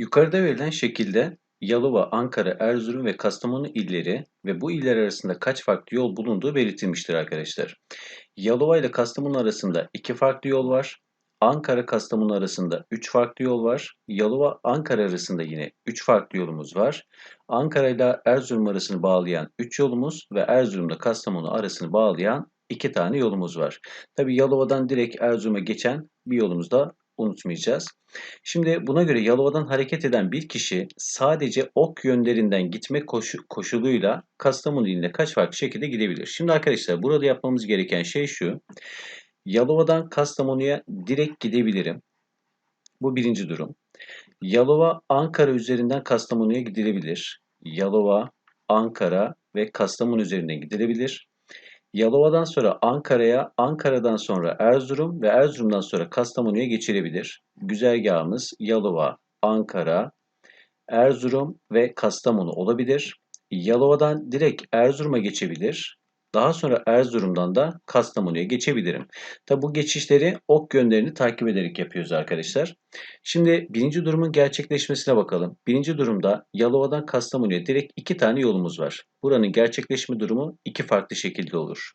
Yukarıda verilen şekilde Yalova, Ankara, Erzurum ve Kastamonu illeri ve bu iller arasında kaç farklı yol bulunduğu belirtilmiştir arkadaşlar. Yalova ile Kastamonu arasında iki farklı yol var. Ankara Kastamonu arasında 3 farklı yol var. Yalova Ankara arasında yine 3 farklı yolumuz var. Ankara ile Erzurum arasını bağlayan 3 yolumuz ve Erzurum'da Kastamonu arasını bağlayan 2 tane yolumuz var. Tabi Yalova'dan direkt Erzurum'a geçen bir yolumuz da unutmayacağız. Şimdi buna göre Yalova'dan hareket eden bir kişi sadece ok yönlerinden gitme koşu, koşuluyla Kastamonu iline kaç farklı şekilde gidebilir? Şimdi arkadaşlar burada yapmamız gereken şey şu. Yalova'dan Kastamonu'ya direkt gidebilirim. Bu birinci durum. Yalova Ankara üzerinden Kastamonu'ya gidilebilir. Yalova, Ankara ve Kastamonu üzerinden gidilebilir. Yalova'dan sonra Ankara'ya, Ankara'dan sonra Erzurum ve Erzurum'dan sonra Kastamonu'ya geçilebilir. Güzergahımız Yalova, Ankara, Erzurum ve Kastamonu olabilir. Yalova'dan direkt Erzurum'a geçebilir. Daha sonra Erzurum'dan da Kastamonu'ya geçebilirim. Tabi bu geçişleri ok yönlerini takip ederek yapıyoruz arkadaşlar. Şimdi birinci durumun gerçekleşmesine bakalım. Birinci durumda Yalova'dan Kastamonu'ya direkt iki tane yolumuz var. Buranın gerçekleşme durumu iki farklı şekilde olur.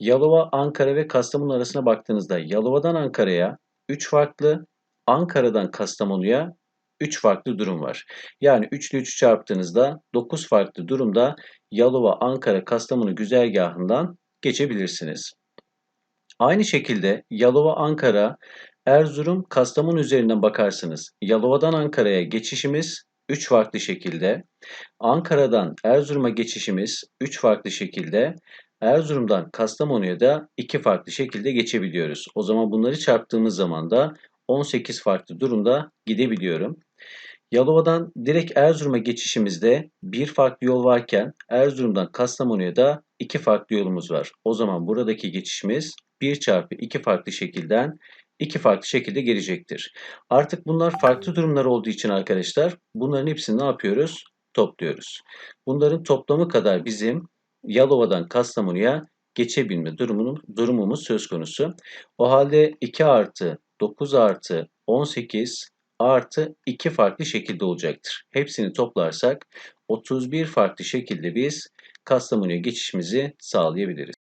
Yalova, Ankara ve Kastamonu arasına baktığınızda Yalova'dan Ankara'ya 3 farklı, Ankara'dan Kastamonu'ya 3 farklı durum var. Yani 3 ile 3 çarptığınızda 9 farklı durumda Yalova, Ankara, Kastamonu güzergahından geçebilirsiniz. Aynı şekilde Yalova, Ankara, Erzurum, Kastamonu üzerinden bakarsınız. Yalova'dan Ankara'ya geçişimiz 3 farklı şekilde. Ankara'dan Erzurum'a geçişimiz 3 farklı şekilde. Erzurum'dan Kastamonu'ya da 2 farklı şekilde geçebiliyoruz. O zaman bunları çarptığımız zaman da 18 farklı durumda gidebiliyorum. Yalova'dan direkt Erzurum'a geçişimizde bir farklı yol varken Erzurum'dan Kastamonu'ya da iki farklı yolumuz var. O zaman buradaki geçişimiz 1 çarpı 2 farklı şekilden iki farklı şekilde gelecektir. Artık bunlar farklı durumlar olduğu için arkadaşlar bunların hepsini ne yapıyoruz? Topluyoruz. Bunların toplamı kadar bizim Yalova'dan Kastamonu'ya geçebilme durumunun, durumumuz söz konusu. O halde 2 artı 9 artı 18 artı 2 farklı şekilde olacaktır. Hepsini toplarsak 31 farklı şekilde biz Kastamonu'ya geçişimizi sağlayabiliriz.